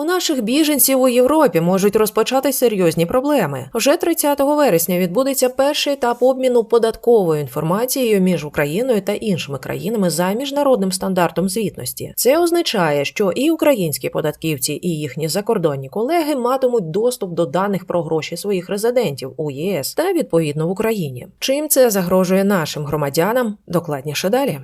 У наших біженців у Європі можуть розпочати серйозні проблеми. Вже 30 вересня відбудеться перший етап обміну податковою інформацією між Україною та іншими країнами за міжнародним стандартом звітності. Це означає, що і українські податківці, і їхні закордонні колеги матимуть доступ до даних про гроші своїх резидентів у ЄС та відповідно в Україні. Чим це загрожує нашим громадянам? Докладніше далі.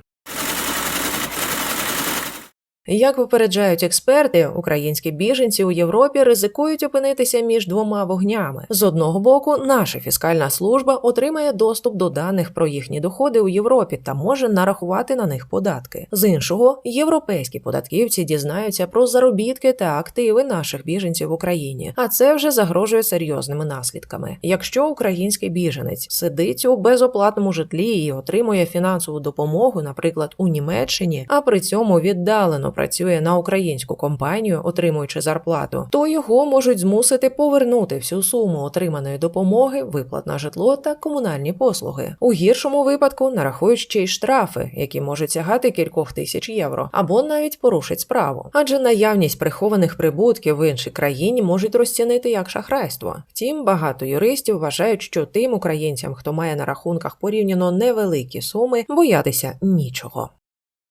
Як попереджають експерти, українські біженці у Європі ризикують опинитися між двома вогнями. З одного боку, наша фіскальна служба отримає доступ до даних про їхні доходи у Європі та може нарахувати на них податки. З іншого, європейські податківці дізнаються про заробітки та активи наших біженців в Україні, а це вже загрожує серйозними наслідками. Якщо український біженець сидить у безоплатному житлі і отримує фінансову допомогу, наприклад, у Німеччині, а при цьому віддалено працює на українську компанію, отримуючи зарплату, то його можуть змусити повернути всю суму отриманої допомоги, виплат на житло та комунальні послуги. У гіршому випадку нарахують ще й штрафи, які можуть сягати кількох тисяч євро, або навіть порушить справу. Адже наявність прихованих прибутків в іншій країні можуть розцінити як шахрайство. Втім, багато юристів вважають, що тим українцям, хто має на рахунках порівняно невеликі суми, боятися нічого.